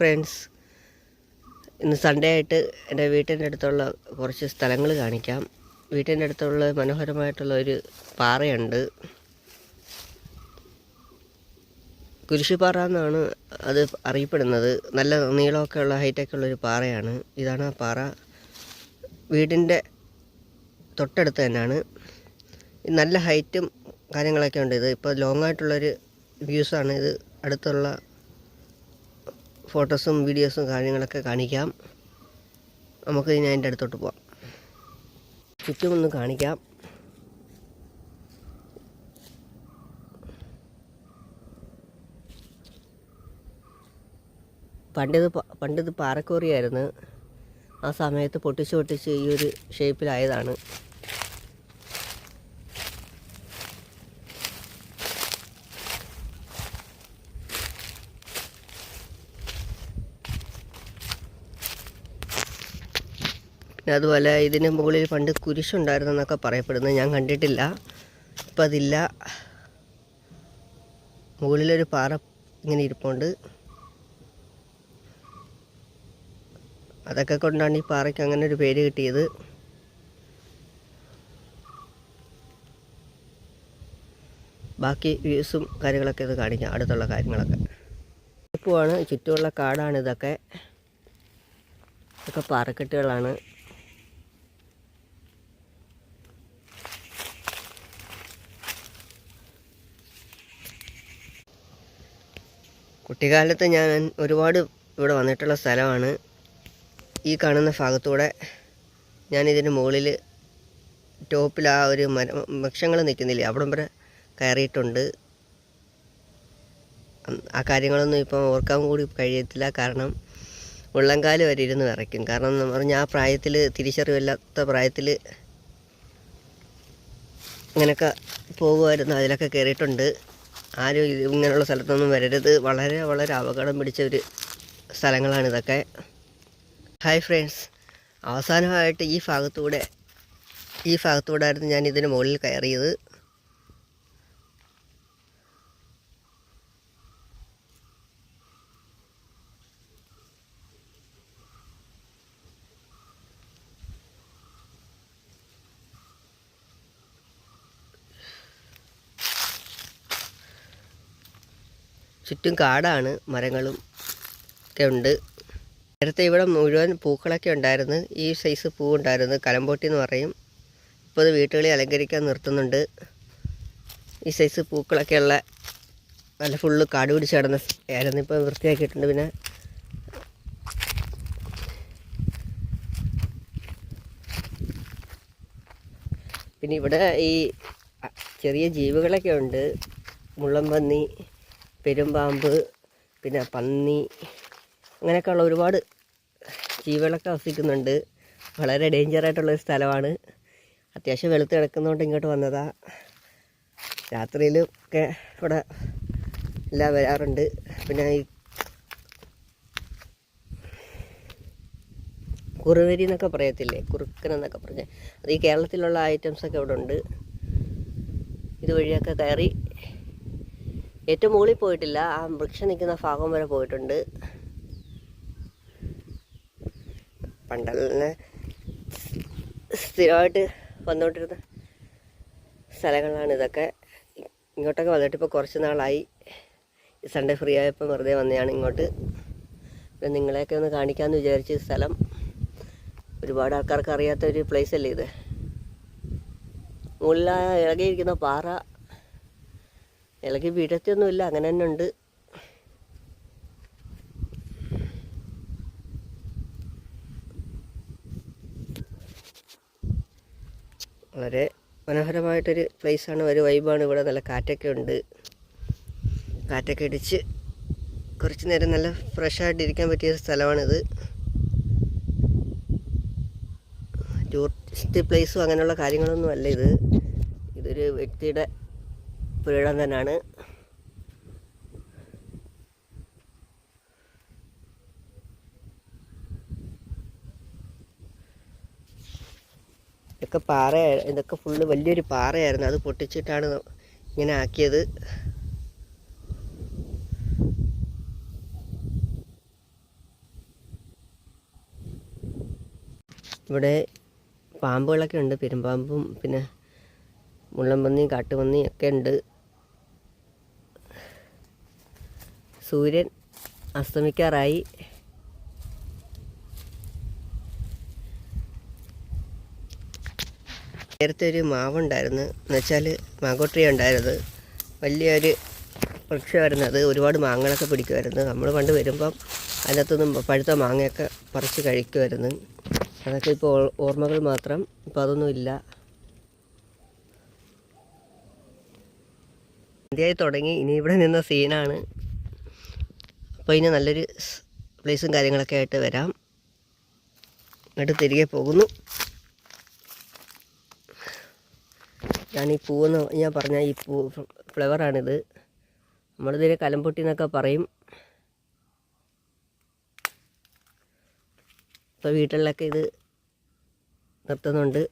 Friends ഇന്ന് Sunday ആയിട്ട് എന്റെ വീട്ടിന്റെ അടുത്തുള്ള കുറച്ച് സ്ഥലങ്ങൾ കാണിക്കാം. വീട്ടിന്റെ അടുത്തുള്ള മനോഹരമായിട്ടുള്ള ഒരു പാറയുണ്ട്. കുരിശുപാറ എന്നാണ് അത് അറിയപ്പെടുന്നത്. നല്ല നീളമൊക്കെ ഉള്ള ഹൈറ്റൊക്കെ ഉള്ളൊരു പാറയാണ്. ഇതാണ് ആ പാറ. വീടിന്റെ തൊട്ടടുത്ത് തന്നെയാണ്. നല്ല ഹൈറ്റും കാര്യങ്ങളൊക്കെ ഉണ്ട്. ഇത് ഇപ്പോൾ ലോങ് ആയിട്ടുള്ളൊരു വ്യൂസാണ് ഇത് അടുത്തുള്ള ഫോട്ടോസും വീഡിയോസും കാര്യങ്ങളൊക്കെ കാണിക്കാം. നമുക്ക് ഇനി അതിന്റെ അടുത്തോട്ട് പോവാം. ചുറ്റും ഒന്ന് കാണിക്കാം. പണ്ടിത് പണ്ടിത് പാറക്കോറിയായിരുന്നു. ആ സമയത്ത് പൊട്ടിച്ച് പൊട്ടിച്ച് ഈ ഒരു ഷേപ്പിലായതാണ് അതുപോലെ ഇതിന് മുകളിൽ പണ്ട് കുരിശുണ്ടായിരുന്നെന്നൊക്കെ പറയപ്പെടുന്നത് ഞാൻ കണ്ടിട്ടില്ല. ഇപ്പം അതില്ല. മുകളിലൊരു പാറ ഇങ്ങനെ ഇരിപ്പുണ്ട്. അതൊക്കെ കൊണ്ടാണ് ഈ പാറയ്ക്ക് അങ്ങനെ ഒരു പേര് കിട്ടിയത്. ബാക്കി വ്യൂസും കാര്യങ്ങളൊക്കെ ഇത് കാണിക്കാം. അടുത്തുള്ള കാര്യങ്ങളൊക്കെ. ഇപ്പോഴാണ് ചുറ്റുമുള്ള കാടാണ് ഇതൊക്കെ. ഇതൊക്കെ പാറക്കെട്ടുകളാണ്. കുട്ടിക്കാലത്ത് ഞാൻ ഒരുപാട് ഇവിടെ വന്നിട്ടുള്ള സ്ഥലമാണ്. ഈ കാണുന്ന ഭാഗത്തൂടെ ഞാൻ ഇതിന് മുകളിൽ ടോപ്പിൽ ആ ഒരു മര വൃക്ഷങ്ങൾ നിൽക്കുന്നില്ലേ അവിടം വരെ കയറിയിട്ടുണ്ട്. ആ കാര്യങ്ങളൊന്നും ഇപ്പം ഓർക്കാൻ കൂടി കഴിയത്തില്ല. കാരണം ഉള്ളംകാൽ വരെ ഇരുന്ന് വിറയ്ക്കും. കാരണം എന്ന് പറഞ്ഞാൽ ആ പ്രായത്തിൽ തിരിച്ചറിവില്ലാത്ത പ്രായത്തിൽ ഇങ്ങനെയൊക്കെ പോകുമായിരുന്നു. അതിലൊക്കെ കയറിയിട്ടുണ്ട്. ആരും ഇങ്ങനെയുള്ള സ്ഥലത്തൊന്നും വരരുത്. വളരെ വളരെ അപകടം പിടിച്ച ഒരു സ്ഥലങ്ങളാണ് ഇതൊക്കെ. ഹായ് ഫ്രണ്ട്സ് അവസാനമായിട്ട് ഈ ഭാഗത്തൂടെ ഈ ഭാഗത്തൂടെ ആയിരുന്നു ഞാൻ ഇതിന് മുകളിൽ കയറിയത്. ചുറ്റും കാടാണ് മരങ്ങളും ഒക്കെ ഉണ്ട്. നേരത്തെ ഇവിടെ മുഴുവൻ പൂക്കളൊക്കെ ഉണ്ടായിരുന്നു. ഈ സൈസ് പൂ ഉണ്ടായിരുന്നു. കലമ്പോട്ടി എന്ന് പറയും. ഇപ്പോൾ അത് വീട്ടുകളിൽ അലങ്കരിക്കാൻ നിർത്തുന്നുണ്ട്. ഈ സൈസ് പൂക്കളൊക്കെ ഉള്ള നല്ല ഫുള്ള് കാട് പിടിച്ച് കിടന്ന ആയിരുന്നു. ഇപ്പോൾ വൃത്തിയാക്കിയിട്ടുണ്ട് പിന്നെ. പിന്നെ ഇവിടെ ഈ ചെറിയ ജീവികളൊക്കെ ഉണ്ട്. മുള്ളൻപന്നി പെരുമ്പാമ്പ് പിന്നെ പന്നി അങ്ങനെയൊക്കെയുള്ള ഒരുപാട് ജീവികളൊക്കെ വസിക്കുന്നുണ്ട്. വളരെ ഒരു സ്ഥലമാണ്. അത്യാവശ്യം വെളുത്ത് കിടക്കുന്നതുകൊണ്ട് ഇങ്ങോട്ട് വന്നതാ. രാത്രിയിലും ഒക്കെ ഇവിടെ എല്ലാം വരാറുണ്ട്. പിന്നെ ഈ കുറുവരി എന്നൊക്കെ പറയത്തില്ലേ? കുറുക്കൻ എന്നൊക്കെ പറഞ്ഞ്. അത് ഈ കേരളത്തിലുള്ള ഐറ്റംസൊക്കെ ഇവിടെ ഉണ്ട്. ഇതുവഴിയൊക്കെ കയറി ഏറ്റവും മുകളിൽ പോയിട്ടില്ല. ആ വൃക്ഷം നിൽക്കുന്ന ഭാഗം വരെ പോയിട്ടുണ്ട്. പണ്ടല്ല സ്ഥിരമായിട്ട് വന്നുകൊണ്ടിരുന്ന സ്ഥലങ്ങളാണ് ഇതൊക്കെ. ഇങ്ങോട്ടൊക്കെ വന്നിട്ട് ഇപ്പോൾ കുറച്ച് നാളായി. സൺഡേ ഫ്രീ ആയപ്പോൾ വെറുതെ വന്നതാണ് ഇങ്ങോട്ട്. പിന്നെ നിങ്ങളെയൊക്കെ ഒന്ന് കാണിക്കാമെന്ന് വിചാരിച്ച സ്ഥലം. ഒരുപാട് ആൾക്കാർക്ക് അറിയാത്ത ഒരു പ്ലേസ് അല്ലേ ഇത്. മുകളിൽ ഇളകിയിരിക്കുന്ന പാറ. ഇളകി വീഴത്തൊന്നുമില്ല അങ്ങനെ തന്നെ ഉണ്ട്. വളരെ മനോഹരമായിട്ടൊരു പ്ലേസാണ് ഒരു വൈബാണ് ഇവിടെ. നല്ല കാറ്റൊക്കെ ഉണ്ട്. കാറ്റൊക്കെ അടിച്ച് കുറച്ച് നേരം നല്ല ഫ്രഷായിട്ട് ഇരിക്കാൻ പറ്റിയ സ്ഥലമാണിത്. ടൂറിസ്റ്റ് പ്ലേസും അങ്ങനെയുള്ള കാര്യങ്ങളൊന്നും അല്ല ഇത്. ഇതൊരു വ്യക്തിയുടെ പിഴന്തനാണ്. ഇതൊക്കെ പാറ ഇതൊക്കെ ഫുള്ള് വലിയൊരു പാറയായിരുന്നു. അത് പൊട്ടിച്ചിട്ടാണ് ഇങ്ങനെ ആക്കിയത്. ഇവിടെ പാമ്പുകളൊക്കെ ഉണ്ട്. പെരുമ്പാമ്പും പിന്നെ മുള്ളൻപന്നിയും കാട്ടുപന്നിയും ഒക്കെ ഉണ്ട്. സൂര്യൻ അസ്തമിക്കാറായി. നേരത്തെ ഒരു മാവുണ്ടായിരുന്നു. എന്നുവെച്ചാൽ മാങ്കോ ട്രീ ഉണ്ടായിരുന്നു വലിയൊരു വൃക്ഷമായിരുന്നു അത്. ഒരുപാട് മാങ്ങകളൊക്കെ പിടിക്കുമായിരുന്നു. നമ്മൾ പണ്ട് വരുമ്പം അതിനകത്തുനിന്നും പഴുത്ത മാങ്ങയൊക്കെ പറിച്ച് കഴിക്കുമായിരുന്നു. അതൊക്കെ ഇപ്പോൾ ഓർമ്മകൾ മാത്രം. ഇപ്പോൾ അതൊന്നുമില്ല ഇന്ത്യയായി തുടങ്ങി. ഇനി ഇവിടെ നിന്ന സീനാണ് അപ്പോൾ ഇനി നല്ലൊരു പ്ലേസും കാര്യങ്ങളൊക്കെ ആയിട്ട് വരാം. എന്നിട്ട് തിരികെ പോകുന്നു. ഞാൻ ഈ പൂവെന്ന് ഞാൻ പറഞ്ഞ ഈ പൂ ഫ്ലവറാണിത് നമ്മളിതിനെ കലമ്പൊട്ടി എന്നൊക്കെ പറയും. ഇപ്പോൾ വീട്ടിലൊക്കെ ഇത് നിർത്തുന്നുണ്ട്.